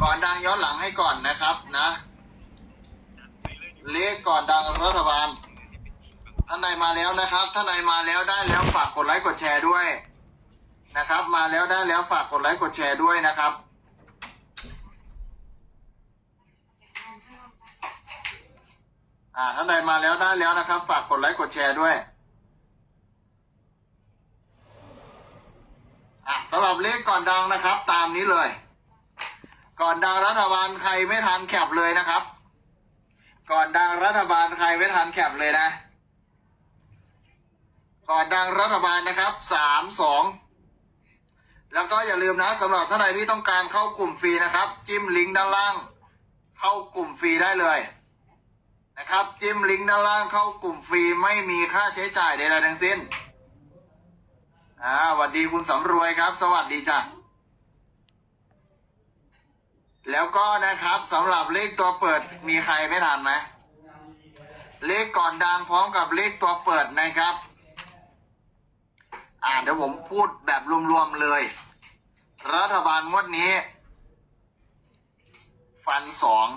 ก่อนดังย้อนหลังให้ก่อนนะครับนะเลขก่อนดังรัฐบาลท่านใดมาแล้วนะครับท่านใดมาแล้วได้แล้วฝากกดไลค์กดแชร์ด้วยนะครับ มาแล้วได้แล้วฝากกดไลค์กดแชร์ด้วยนะครับอ่าท่านใดมาแล้วได้แล้วนะครับ ฝากกดไลค์กดแชร์ด้วยอะสำหรับเลขก่อนดังนะครับ ตามนี้เลย ก่อนดังรัฐบาลใครไม่ทันแคปเลยนะครับ ก่อนดังรัฐบาลใครไม่ทันแคปเลยนะ ก่อนดังรัฐบาลนะครับสามสองแล้วก็อย่าลืมนะสำหรับท่านใดที่ต้องการเข้ากลุ่มฟรีนะครับ จิ้มลิงก์ด้านล่าง เข้ากลุ่มฟรีได้เลยนะครับจิ้มลิงก์ด้านล่างเข้ากลุ่มฟรีไม่มีค่าใช้จ่ายใดๆทั้งสิ้นอ่าสวัสดีคุณสำรวยครับ สวัสดีจ้ะ แล้วก็นะครับสำหรับเลขตัวเปิดมีใครไม่ทันไหมเลขก่อนดังพร้อมกับเลขตัวเปิดนะครับ อ่าเดี๋ยวผมพูดแบบรวมๆเลย รัฐบาลงวดนี้ ฟันสอง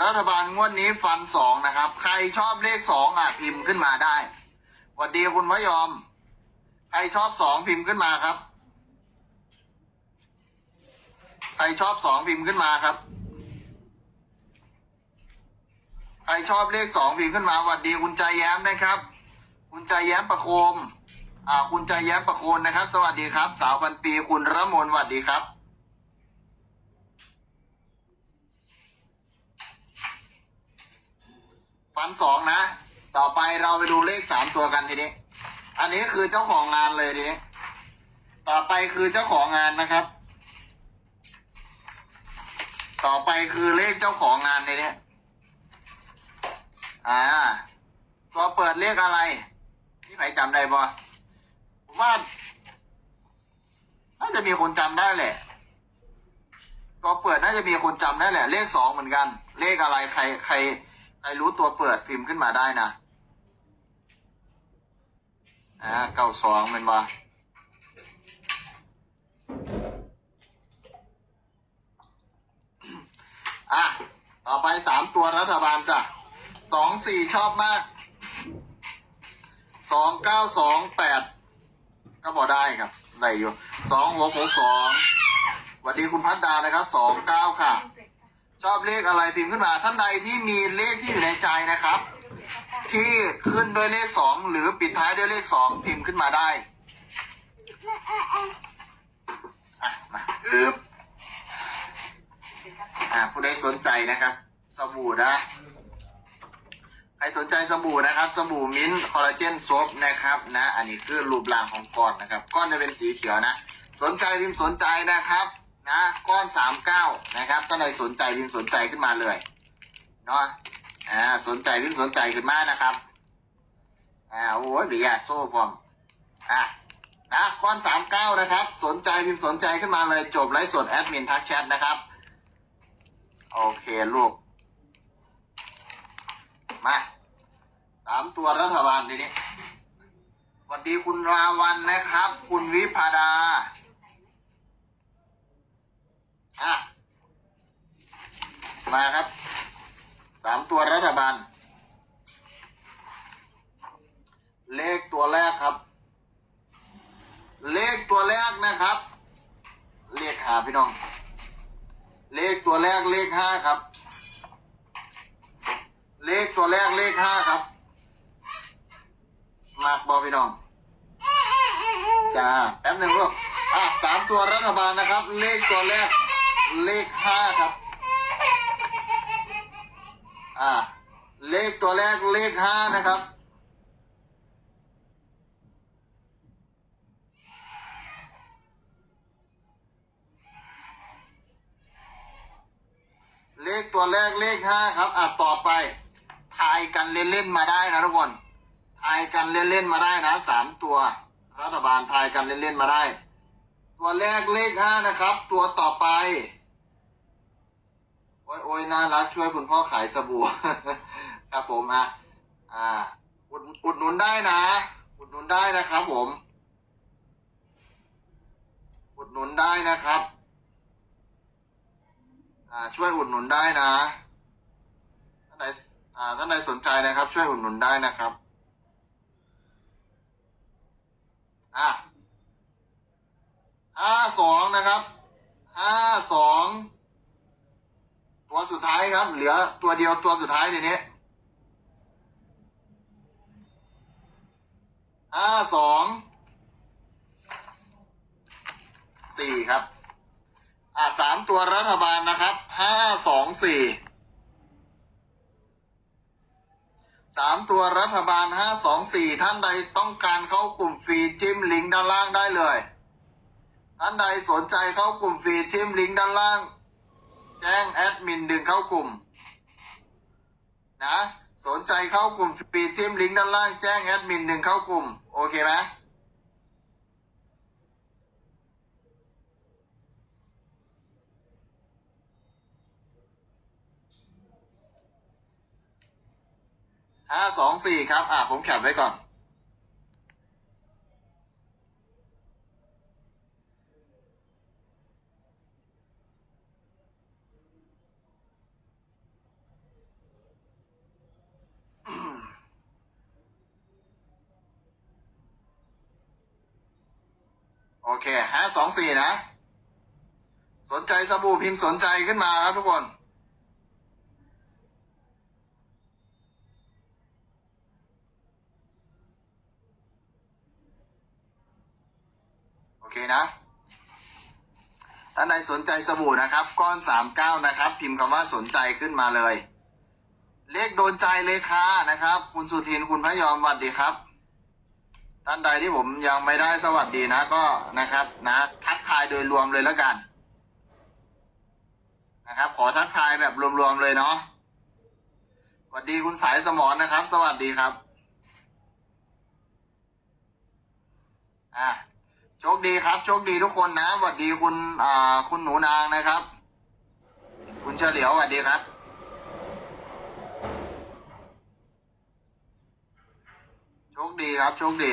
รัฐบาลงวดนี้ฟันสองนะครับ ใครชอบเลขสองอะพิมพ์ขึ้นมาได้สวัสดีคุณพยอม ใครชอบสองพิมพ์ขึ้นมาครับ ใครชอบสองพิมพ์ขึ้นมาครับ ใครชอบเลขสองพิมพ์ขึ้นมาสวัสดีคุณใจแย้มนะครับ คุณใจแย้มประโคม อ่า คุณใจแย้มประโคนนะครับ สวัสดีครับ สาวพันปีคุณระมนสวัสดีครับฟันสองนะ ต่อไปเราไปดูเลขสามตัวกันทีนี้ อันนี้คือเจ้าของงานเลยทีนี้ ต่อไปคือเจ้าของงานนะครับ ต่อไปคือเลขเจ้าของงานทีนี้อ่าตัวเปิดเลขอะไรพี่ไผจำได้ปะผมว่าน่าจะมีคนจำได้แหละตัวเปิดน่าจะมีคนจำได้แหละ เลขสองเหมือนกัน เลขอะไรใครใคร ใครรู้ตัวเปิดพิมพ์ขึ้นมาได้นะอ่าเก้าสองเป็นปะอะ ต่อไปสาม ตัวรัฐบาลจ้ะสองสี่ชอบมากสองเก้าสองแปดก็พอได้ครับได้อยู่สองหกหกสองสวัสดีคุณพัฒดานะครับสองเก้าค่ะ ชอบเลขอะไรพิมพ์ขึ้นมาท่านใดที่มีเลขที่อยู่ในใจนะครับ ที่ขึ้นด้วยเลขสองหรือปิดท้ายด้วยเลขสองพิมพ์ขึ้นมาได้อะมาอึบอ่าผู้ใดสนใจนะครับ บู่นะ ใครสนใจสบู่นะครับ สบู่มิ้นท์คอลลาเจนซฟนะครับนะ อันนี้คือรูปร่างของก้อนนะครับ ก้อนจะเป็นสีเขียวนะ สนใจพิมพ์สนใจนะครับ นะ ก้อนสามเก้านะครับถ้าใครสนใจพิมพ์สนใจขึ้นมาเลยเนาะ อ่า สนใจพิมพ์สนใจขึ้นมานะครับ อ่า โอ้ยบิยโซ่พอม อะนะก้อนสามเก้านะครับ สนใจพิมพ์สนใจขึ้นมาเลยจบไลฟ์สดแอดมินทักแชทนะครับ โอเค ลูก มาสามตัวรัฐบาลทีนี้สวัสดีคุณราวันนะครับ คุณวิพาดาอะมาครับสามตัวรัฐบาล เลขตัวแรกครับ เลขตัวแรกนะครับ เลขหาพี่น้อง เลขตัวแรกเลขห้าครับ เลขตัวแรกเลขห้าครับ มากบอพี่น้องจ้าแป๊บหนึ่งลูกอะสามตัวรัฐบาลนะครับ เลขตัวแรก เลขห้าครับ อ่า เลขตัวแรกเลขห้านะครับ เลขตัวแรกเลขห้าครับ อะต่อไป กันเล่นๆมาได้นะทุกคนทายกันเล่นๆมาได้นะสามตัว รัฐบาลทายกันเล่นๆมาได้ ตัวแรกเลขห้านะครับ ตัวต่อไป โอ้ยโอ้ยน่ารักช่วยคุณพ่อขายสบู่ครับผมอะอ่า อุดอุดหนุนได้นะ อุดหนุนได้นะครับผม อุดหนุนได้นะครับ อ่า ช่วยอุดหนุนได้นะท่าน อ่าท่านใดสนใจนะครับ ช่วยอุดหนุนได้นะครับอะห้าสองนะครับห้าสองตัวสุดท้ายครับ เหลือตัวเดียวตัวสุดท้ายทีนี้ห้าสองสี่ครับ อะสามตัวรัฐบาลนะครับห้าสองสี่ สามตัวรัฐบาลห้าสองสี่ท่านใดต้องการเข้ากลุ่มฟรีจิ้มลิงก์ด้านล่างได้เลย ท่านใดสนใจเข้ากลุ่มฟรีจิ้มลิงก์ด้านล่าง แจ้งแอดมินดึงเข้ากลุ่ม นะ สนใจเข้ากลุ่มฟรีจิ้มลิงก์ด้านล่างแจ้งแอดมินดึงเข้ากลุ่ม โอเคไหม ห้าสองสี่ครับ อะผมแคปไว้ก่อน โอเคห้าสองสี่นะ สนใจสบู่พิมพ์สนใจขึ้นมาครับทุกคน เคนะท่านใดสนใจสบู่นะครับ ก้อนสามเก้านะครับ พิมพ์คำว่าสนใจขึ้นมาเลย เลขโดนใจเลยค่ะนะครับ คุณสุทินคุณพระยอมสวัสดีครับ ท่านใดที่ผมยังไม่ได้สวัสดีนะก็นะครับ นะทักทายโดยรวมเลยแล้วกัน นะครับ ขอทักทายแบบรวมๆเลยเนาะสวัสดีคุณสายสมอนนะครับ สวัสดีครับ อะ โชคดีครับ โชคดีทุกคนนะสวัสดีคุณอ่าคุณหนูนางนะครับ คุณเฉลียวสวัสดีครับ โชคดีครับ โชคดี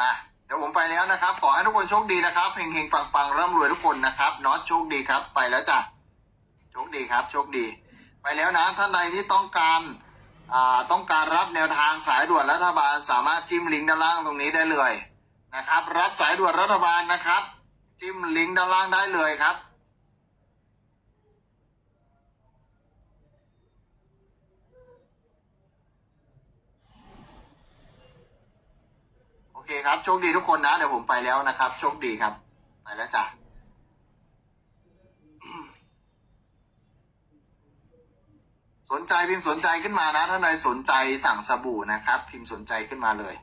อะเดี๋ยวผมไปแล้วนะครับ ขอให้ทุกคนโชคดีนะครับเฮงๆปังๆร่ำรวยทุกคนนะครับน็อตโชคดีครับ ไปแล้วจ้ะโชคดีครับ โชคดี ไปแล้วนะท่านใดที่ต้องการอ่าต้องการรับแนวทางสายด่วนรัฐบาล สามารถจิ้มลิงก์ด้านล่างตรงนี้ได้เลยนะครับ รับสายด่วนรัฐบาลนะครับ จิ้มลิงก์ด้านล่างได้เลยครับ โอเค ครับ โชคดีทุกคนนะ เดี๋ยวผมไปแล้วนะครับ โชคดีครับ ไปแล้วจ้ะสนใจพิมพ์สนใจขึ้นมานะ ถ้าใครสนใจสั่งสบู่นะครับ พิมพ์สนใจขึ้นมาเลย